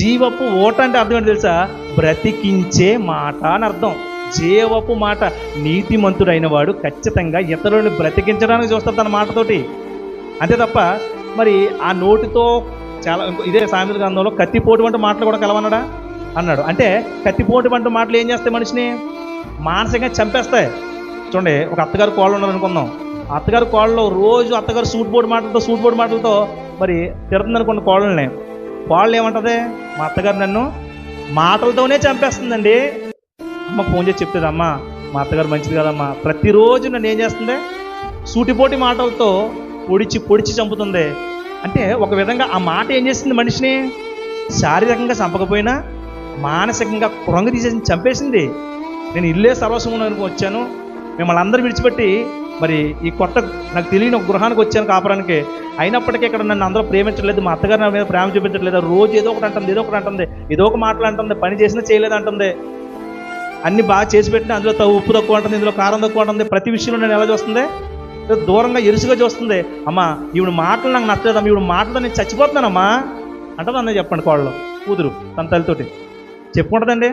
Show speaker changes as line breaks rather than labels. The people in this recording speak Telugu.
జీవపు ఓట అంటే అర్థం ఏంటి తెలుసా? బ్రతికించే మాట అని అర్థం. జీవపు మాట నీతిమంతుడైన వాడు ఖచ్చితంగా ఇతరులను బ్రతికించడానికి చూస్తారు తన మాటతోటి. అంతే తప్ప మరి ఆ నోటితో చాలా ఇదే సామెత గ్రంథంలో కత్తిపోటు వంటి మాటలు కూడా కలవన్నాడా అన్నాడు. అంటే కత్తిపోటు వంటి మాటలు ఏం చేస్తాయి మనిషిని? మానసికంగా చంపేస్తాయి. చూడండి ఒక అత్తగారు కోళ్ళు ఉన్నారు అనుకుందాం. అత్తగారు కోళ్ళలో రోజు అత్తగారు సూట్ బోర్డు మాటలతో సూట్ బోర్డు మాటలతో మరి తిడుతుంది అనుకున్న కోళ్ళని కోళ్ళు ఏమంటది మా అత్తగారు నన్ను మాటలతోనే చంపేస్తుందండి. అమ్మ ఫోన్ చేసి చెప్తుంది అమ్మ మా అత్తగారు మంచిది కదమ్మా. ప్రతిరోజు నన్ను ఏం చేస్తుంది? సూటిపోటి మాటలతో పొడిచి పొడిచి చంపుతుంది. అంటే ఒక విధంగా ఆ మాట ఏం చేస్తుంది మనిషిని? శారీరకంగా చంపకపోయినా మానసికంగా కురంగ తీసేసి చంపేసింది. నేను ఇల్లే సర్వస్వం అనుకో వచ్చాను. మిమ్మల్ని అందరూ విడిచిపెట్టి మరి ఈ కొత్త నాకు తెలియని ఒక గృహానికి వచ్చాను కాపురానికి. అయినప్పటికీ ఇక్కడ నన్ను అందరూ ప్రేమించట్లేదు మా అత్తగారు నా మీద ప్రేమ చూపించట్లేదు. రోజు ఏదో ఒకటి అంటుంది ఏదో ఒకటి అంటుంది ఏదో ఒక మాటలు అంటుంది పని చేసినా చేయలేదు అంటుంది. అన్ని బాగా చేసి పెట్టిన అందులో ఉప్పు తక్కువ ఉంటుంది ఇందులో కారం తక్కువ ఉంటుంది ప్రతి విషయంలో నేను ఎలా చూస్తుంది? దూరంగా ఎరుసుగా చూస్తుంది. అమ్మా ఈవిడ మాటలు నాకు నచ్చలేదమ్మా ఈవిడ మాటలు నేను చచ్చిపోతున్నానమ్మా. అంటే అన్నయ్య చెప్పండి కోళ్ళు కూతురు తన తల్లితోటి. చెప్పుకుంటుందండి?